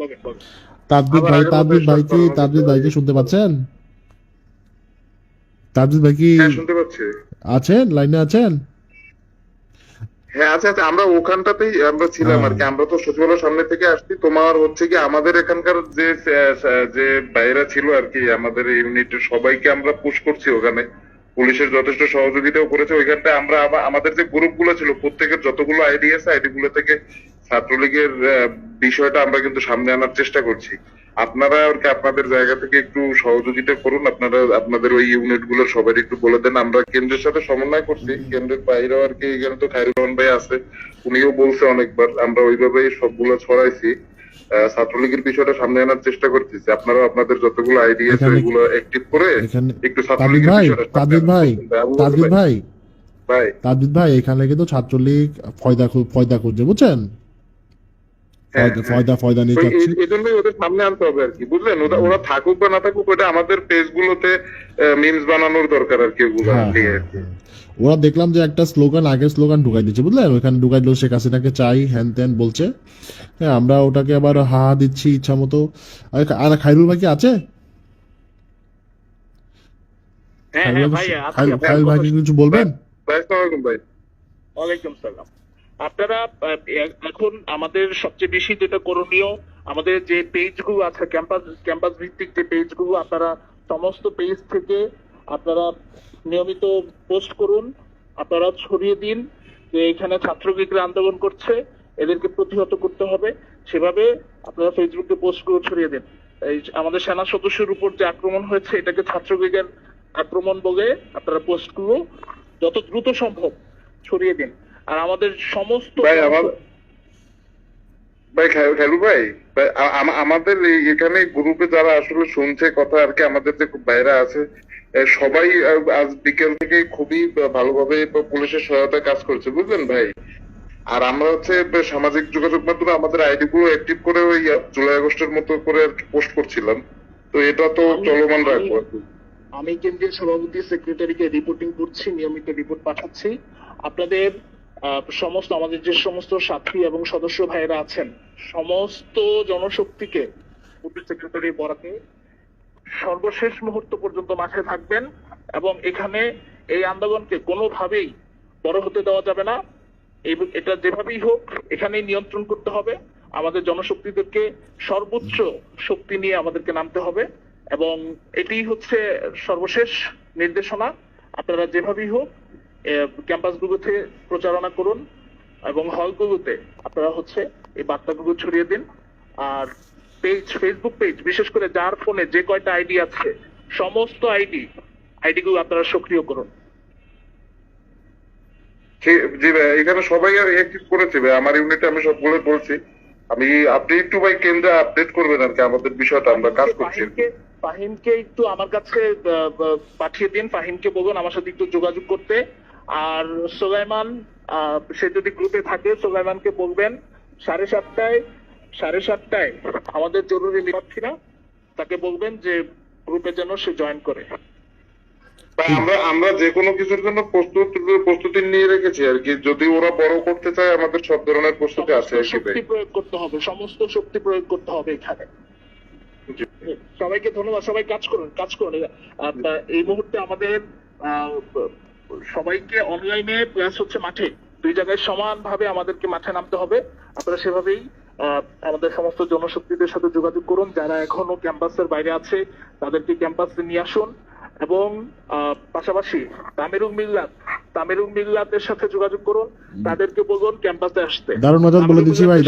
ভাই ভাই কি ভাই কি শুনতে পাচ্ছেন? ভাই কি হ্যাঁ শুনতে পাচ্ছি। আছেন? লাইনে আছেন? হ্যাঁ আচ্ছা আচ্ছা আমরা ওখানটাতেই আমরা ছিলাম হ্যাঁ। আর কি। আমরা তো সচিবালয়ের সামনে থেকে আসছি। তোমার হচ্ছে কি আমাদের এখানকার যে যে বাইরা ছিল আর কি আমাদের ইউনিটের সবাইকে আমরা পুশ করছি ওখানে। পুলিশের যথেষ্ট সহযোগিতাও করেছে। ওইখানটা আমরা আমা- আমাদের যে গ্রুপগুলো ছিল প্রত্যেকের যতগুলো আইডি আছে আইডি গুলো থেকে ছাত্রলীগের বিষয়টা আমরা কিন্তু সামনে আনার চেষ্টা করছি। আপনারা কি আপনাদের জায়গা থেকে একটু সহযোগিতা করুন আপনারা আপনাদের ওই ইউনিটগুলো সবাই একটু বলে দেন। আমরা কেন্দ্রের সাথে সমন্বয় করছি কেন্দ্রের বাইরেও আর কি এখানে তো খায়রুল রহমান ভাই আছে উনিও বলছে অনেকবার আমরা ওইভাবেই সবগুলো ছড়াইছি। ছাত্রলীগের বিষয়টা সামনে আনার চেষ্টা করতেছি। আপনারা আপনাদের যতগুলো আইডিয়া আছে ওইগুলো অ্যাক্টিভ করে একটু ছাত্রলীগের ভাই বিষয়টা ভাই ভাই। ভাই। তাজবিদ ভাই এখানে কিন্তু ছাত্রলীগ ফয়দা ফয়দা করছে বুঝছেন? ফয়দা ফয়দা ফয়দা নিয়ে যাচ্ছে। এই- জন্যই ওদের সামনে আনতে হবে আর কি বুঝলেন? ওরা ওরা থাকুক বা না থাকুক ওটা আমাদের পেজ গুলোতে মিমস বানানোর দরকার আর কি ওগুলো হ্যাঁ, হ্যাঁ, হ্যাঁ। ওরা দেখলাম যে একটা স্লোগান আগের স্লোগান ঢুকাই দিচ্ছে বুঝলেন? ওখানে ঢুকাই দিল শেখ হাসিনাকে চাই হ্যান ত্যান বলছে। হ্যাঁ আমরা ওটাকে আবার হা দিচ্ছি ইচ্ছা মতো। আর খাইরুল ভাই কি আছে? হ্যাঁ খাইরুল হ্যাঁ ভাই কিছু বলবেন? ভাই। ওয়ালাইকুম সালাম। আপনারা এখন আমাদের সবচেয়ে বেশি যেটা করণীয়, আমাদের যে পেজগুলো আছে, ক্যাম্পাস ক্যাম্পাস ভিত্তিক যে পেজগুলো, আপনারা সমস্ত পেজ থেকে আপনারা নিয়মিত পোস্ট করুন, আপনারা ছড়িয়ে দিন যে এখানে ছাত্রলীগরা আন্দোলন করছে, এদেরকে প্রতিহত করতে হবে, সেভাবে আপনারা ফেসবুকে পোস্টগুলো ছড়িয়ে দিন। এই আমাদের সেনা সদস্যের উপর যে আক্রমণ হয়েছে, এটাকে ছাত্রলীগের আক্রমণ বলে আপনারা পোস্টগুলো যত দ্রুত সম্ভব ছড়িয়ে দিন। আর আমাদের সমস্ত ভাই ভাই আমাদের এখানে গ্রুপে যারা আসলে শুনছে কথা আর কি আমাদের যে বাইরে আছে সবাই আজ বিকেল থেকে খুবই ভালোভাবে পুলিশের কাজ করছে বুঝলেন ভাই? আর আমরা হচ্ছে সামাজিক যোগাযোগ মাধ্যমে আমাদের আইডি গুলো অ্যাক্টিভ করে ওই জুলাই আগস্টের মতো করে আর কি পোস্ট করছিলাম। তো এটা তো চলমান রাখব আমি কেন্দ্রীয় সভাপতি সেক্রেটারিকে রিপোর্টিং করছি নিয়মিত রিপোর্ট পাঠাচ্ছি। আপনাদের সমস্ত আমাদের যে সমস্ত সাথী এবং সদস্য ভাইয়েরা আছেন, সমস্ত জনশক্তিকে সেক্রেটারি বরাতে সর্বশেষ মুহূর্ত পর্যন্ত মাঠে থাকবেন এবং এখানে এই আন্দোলনকে কোনোভাবেই বড় হতে দেওয়া যাবে না। এটা যেভাবেই হোক, এখানেই নিয়ন্ত্রণ করতে হবে। আমাদের জনশক্তিদেরকে সর্বোচ্চ শক্তি নিয়ে আমাদেরকে নামতে হবে এবং এটি হচ্ছে সর্বশেষ নির্দেশনা। আপনারা যেভাবেই হোক ক্যাম্পাসগুলোতে প্রচারণা করুন এবং হলগুলোতে আপনারা হচ্ছে এই বার্তাগুলো ছড়িয়ে দিন। আর পেজ ফেসবুক পেজ বিশেষ করে যার ফোনে যে কয়টা আইডি আছে সমস্ত আইডি আইডি গুলো আপনারা সক্রিয় করুন। এখানে সবাই অ্যাক্টিভ করেছে আমার ইউনিটে আমি সবগুলো বলছি। আমি আপনি একটু ভাই কেন্দ্রে আপডেট করবেন আর কি আমাদের বিষয়টা আমরা কাজ করছি ফাহিমকে একটু আমার কাছে পাঠিয়ে দিন। ফাহিমকে বলুন আমার সাথে একটু যোগাযোগ করতে। আর সোলাইমান সে যদি গ্রুপে থাকে সোলাইমানকে বলবেন সাড়ে সাতটায় সাড়ে সাতটায় আমাদের জরুরি প্রার্থীরা তাকে বলবেন যে গ্রুপে যেন সে জয়েন করে। আমরা আমরা যে কোনো কিছুর জন্য প্রস্তুত প্রস্তুতি নিয়ে রেখেছি আর কি। যদি ওরা বড় করতে চায় আমাদের সব ধরনের প্রস্তুতি আছে সমস্ত শক্তি প্রয়োগ করতে হবে সমস্ত শক্তি প্রয়োগ করতে হবে এখানে। সবাইকে ধন্যবাদ সবাই কাজ করুন কাজ করুন। এই মুহূর্তে আমাদের আহ, সবাইকে অনলাইনে প্লাস হচ্ছে মাঠে। দুই জায়গায় সমানভাবে আমাদেরকে মাঠে নামতে হবে। আপনারা সেভাবেই আমাদের সমস্ত জনশক্তিদের সাথে যোগাযোগ করুন। যারা এখনও ক্যাম্পাসের বাইরে আছে তাদেরকে ক্যাম্পাসে নিয়ে আসুন। এবং আহ, পাশাপাশি তামিরুল মিল্লাত তামিরুল মিল্লাতের সাথে যোগাযোগ করুন। তাদেরকে বলুন ক্যাম্পাসে আসতে। দারুণ বলে দিচ্ছি ভাই